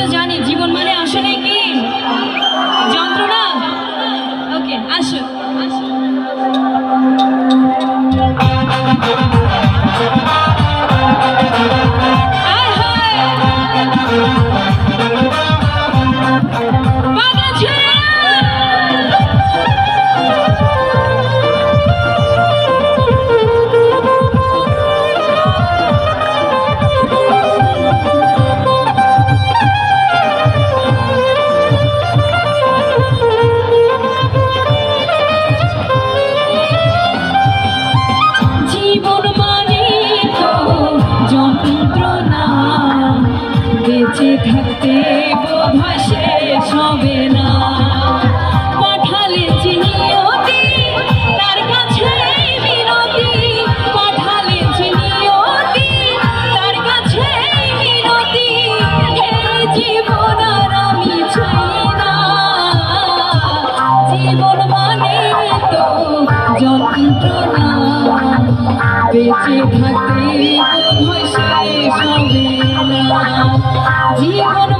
তো জানি জীবন মানে আসলে কি? যন্ত্রণা বেঁচে থাকতে জীবন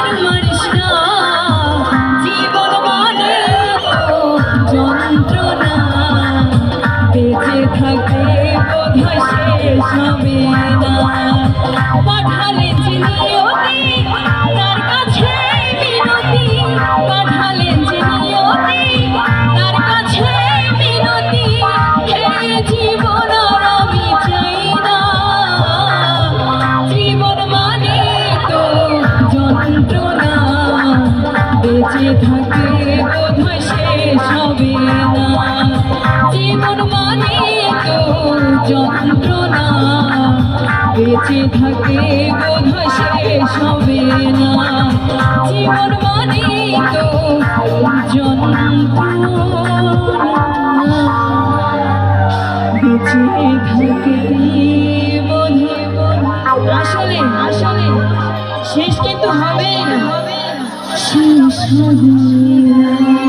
পাঠালে চিনিয়তি তার কাছে মিনতি পাঠালে চিনিয়তি তার কাছে মিনতি হে জীবন আমি চাই না জীবন মানে তো যন্ত্রণা বেঁচে থাকে যন্ত্রণা বেঁচে থাকে বোধ শেষ হবে না জীবন মানে তো যন্ত্রণা বেঁচে থাকে আসলে আসলে, শেষ কিন্তু হবে না। শেষ হবে না।